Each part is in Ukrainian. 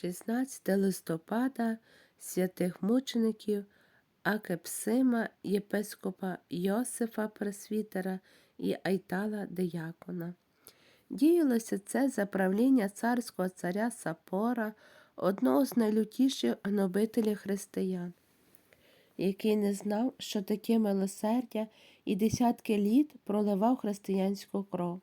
16 листопада святих мучеників Акепсима, єпископа Йосифа Пресвітера і Айтала Деякона. Діялося це за правління царського царя Сапора, одного з найлютіших гнобителів християн, який не знав, що таке милосердя і десятки літ проливав християнську кров.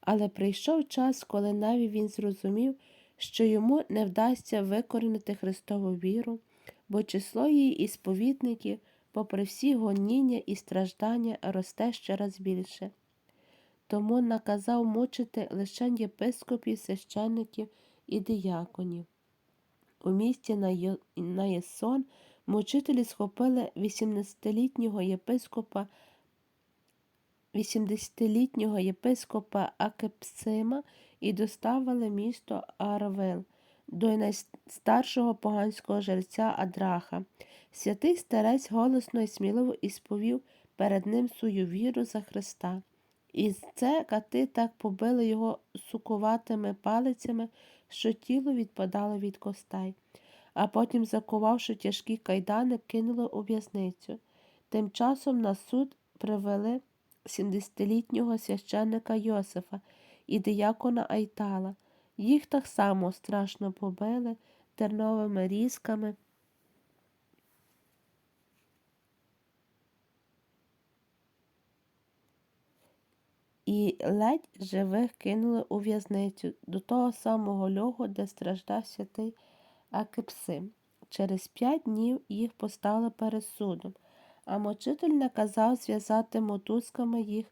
Але прийшов час, коли навіть він зрозумів, що йому не вдасться викорінити Христову віру, бо число її ісповідників, попри всі гоніння і страждання, росте ще раз більше. Тому наказав мучити лише єпископів, священників і дияконів. У місті на Єсон мучителі схопили 18-літнього єпископа 80-літнього єпископа Акепсима і доставили місто Арвел до найстаршого поганського жерця Адраха. Святий старець голосно і сміливо ісповів перед ним свою віру за Христа. І це кати так побили його сукуватими палицями, що тіло відпадало від костей, а потім, закувавши тяжкі кайдани, кинули у в'язницю. Тим часом на суд привели 70-літнього священника Йосифа і диякона Айтала. Їх так само страшно побили терновими різками. І ледь живих кинули у в'язницю до того самого льогу, де страждав святий Акипсим. Через п'ять днів їх поставили перед судом, а мочитель наказав зв'язати мотузками їх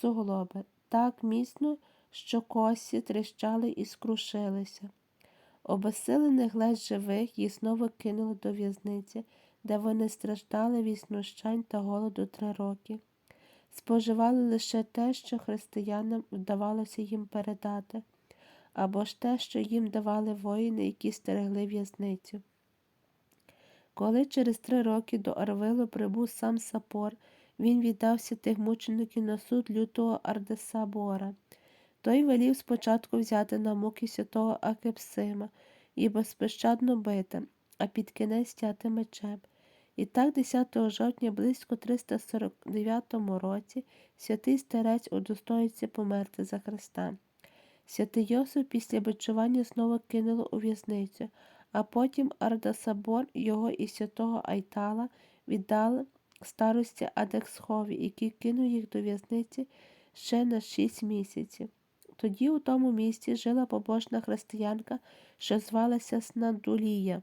суглоби так міцно, що кості тріщали і скрушилися. Обесилених ледь живих їх знову кинули до в'язниці, де вони страждали від знущань та голоду три роки. Споживали лише те, що християнам вдавалося їм передати, або ж те, що їм давали воїни, які стерегли в'язницю. Коли через три роки до Арвилу прибув сам Сапор, він віддався тих мучеників на суд лютого Ардесабора. Той велів спочатку взяти на муки святого Акепсима і безпощадно бити, а під кінець стяти мечем. І так 10 жовтня, близько 349 році, святий старець удостоїться померти за Христа. Святий Йосиф після бичування знову кинуло у в'язницю, а потім Ардасабор його і святого Айтала віддали старості Адексхові, який кинув їх до в'язниці ще на шість місяців. Тоді у тому місті жила побожна християнка, що звалася Снадулія.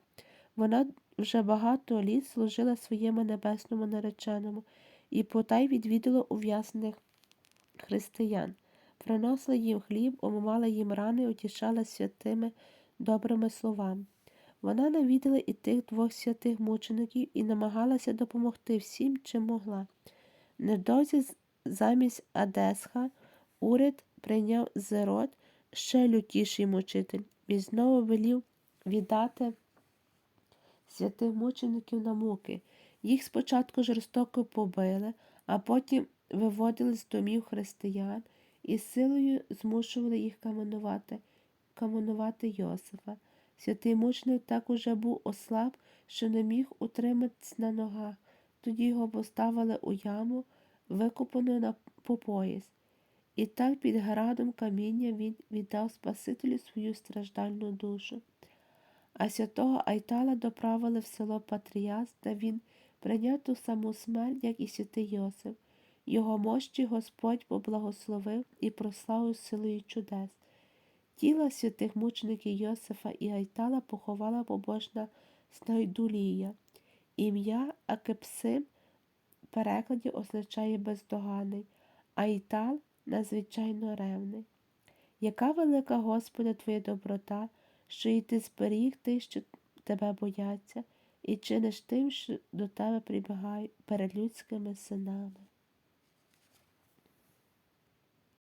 Вона вже багато літ служила своєму небесному нареченому і потай відвідала ув'язнених християн, приносила їм хліб, омивала їм рани, утішала святими добрими словами. Вона навідала і тих двох святих мучеників і намагалася допомогти всім, чим могла. Невдовзі замість Адесха уряд прийняв зерот ще лютіший мучитель і знову велів віддати святих мучеників на муки. Їх спочатку жорстоко побили, а потім виводили з домів християн і силою змушували їх каменувати, каменувати Йосифа. Святий мученик так уже був ослаб, що не міг утриматись на ногах. Тоді його поставили у яму, викопану на по пояс. І так під градом каміння він віддав Спасителю свою страждальну душу. А святого Айтала доправили в село Патріяс, де він прийняв ту саму смерть, як і святий Йосиф. Його мощі Господь поблагословив і прославив силою чудес. Тіла святих мучеників Йосифа і Айтала поховала побожна Снайдулія. Ім'я Акепсим в перекладі означає бездоганий, Айтал надзвичайно ревний. Яка велика Господа твоя доброта, що і ти зберіг тих, що тебе бояться, і чиниш тим, що до тебе прибігають перед людськими синами.